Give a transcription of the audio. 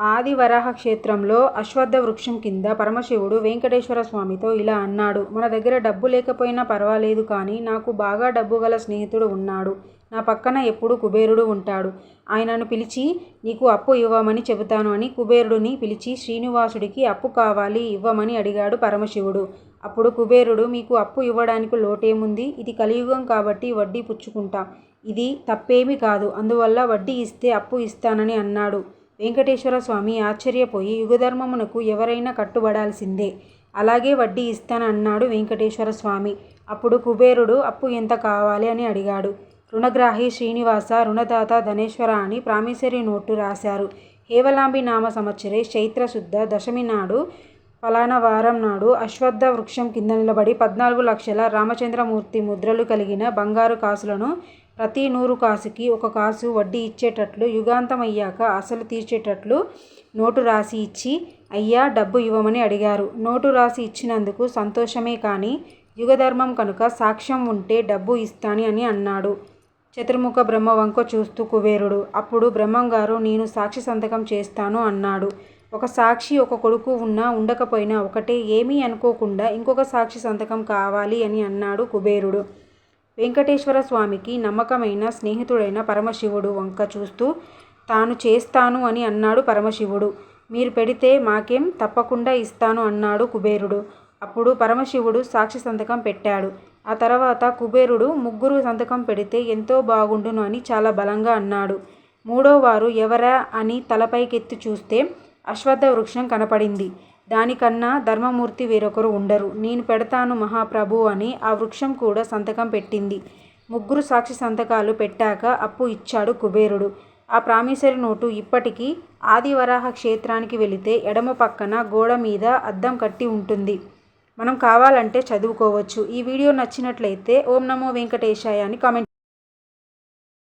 ఆదివరాహ క్షేత్రంలో అశ్వత్థ వృక్షం కింద పరమశివుడు వెంకటేశ్వర స్వామితో ఇలా అన్నాడు మన దగ్గర డబ్బు లేకపోయినా పర్వాలేదు కానీ నాకు బాగా డబ్బు గల స్నేహితుడు ఉన్నాడు. నా పక్కన ఎప్పుడూ కుబేరుడు ఉంటాడు. ఆయనను పిలిచి నీకు అప్పు ఇవ్వమని చెబుతాను అని కుబేరుడిని పిలిచి శ్రీనివాసుడికి అప్పు కావాలి ఇవ్వమని అడిగాడు పరమశివుడు. అప్పుడు కుబేరుడు మీకు అప్పు ఇవ్వడానికి లోటేముంది? ఇది కలియుగం కాబట్టి వడ్డీ పుచ్చుకుంటా. ఇది తప్పేమీ కాదు. అందువల్ల వడ్డీ ఇస్తే అప్పు ఇస్తానని అన్నాడు. వెంకటేశ్వర స్వామి ఆశ్చర్యపోయి యుగధర్మమునకు ఎవరైనా కట్టుబడాల్సిందే. అలాగే వడ్డీ ఇస్తానన్నాడు వెంకటేశ్వర స్వామి. అప్పుడు కుబేరుడు అప్పు ఎంత కావాలి? అని అడిగాడు. రుణగ్రాహి శ్రీనివాస రుణదాత ధనేశ్వర అని ప్రామిసరీ నోటు రాశారు. హేవలాంబి నామ సంవత్సరే చైత్రశుద్ధ దశమి నాడు ఫలానా వారం నాడు అశ్వద్ధ వృక్షం కింద నిలబడి పద్నాలుగు లక్షల రామచంద్రమూర్తి ముద్రలు కలిగిన బంగారు కాసులను ప్రతి నూరు కాసుకి ఒక కాసు వడ్డీ ఇచ్చేటట్లు యుగాంతం అయ్యాక అసలు తీర్చేటట్లు నోటు రాసి ఇచ్చి అయ్యా డబ్బు ఇవ్వమని అడిగారు. నోటు రాసి ఇచ్చినందుకు సంతోషమే కానీ యుగధర్మం కనుక సాక్ష్యం ఉంటే డబ్బు ఇస్తాని అని అన్నాడు. చతుర్ముఖ బ్రహ్మ వంక చూస్తూ కుబేరుడు అప్పుడు బ్రహ్మంగారు నేను సాక్షి సంతకం చేస్తాను అన్నాడు. ఒక సాక్షి ఒక కొడుకు ఉన్నా ఉండకపోయినా ఒకటే ఏమీ అనుకోకుండా ఇంకొక సాక్షి సంతకం కావాలి అని అన్నాడు కుబేరుడు. వెంకటేశ్వర స్వామికి నమ్మకమైన స్నేహితుడైన పరమశివుడు వంక చూస్తూ తాను చేస్తాను అని అన్నాడు పరమశివుడు. మీరు పెడితే మాకేం తప్పకుండా ఇస్తాను అన్నాడు కుబేరుడు. అప్పుడు పరమశివుడు సాక్షి సంతకం పెట్టాడు. ఆ తర్వాత కుబేరుడు ముగ్గురు సంతకం పెడితే ఎంతో బాగుండును అని చాలా బలంగా అన్నాడు. మూడోవారు ఎవరా అని తలపైకెత్తి చూస్తే అశ్వత్థ వృక్షం కనపడింది. దానికన్నా ధర్మమూర్తి వేరొకరు ఉండరు. నేను పెడతాను మహాప్రభు అని ఆ వృక్షం కూడా సంతకం పెట్టింది. ముగ్గురు సాక్షి సంతకాలు పెట్టాక అప్పు ఇచ్చాడు కుబేరుడు. ఆ ప్రామిసరీ నోటు ఇప్పటికీ ఆదివరాహ క్షేత్రానికి వెళితే ఎడమ పక్కన గోడ మీద అద్దం కట్టి ఉంటుంది. మనం కావాలంటే చదువుకోవచ్చు. ఈ వీడియో నచ్చినట్లయితే ఓం నమో వెంకటేశాయ అని కామెంట్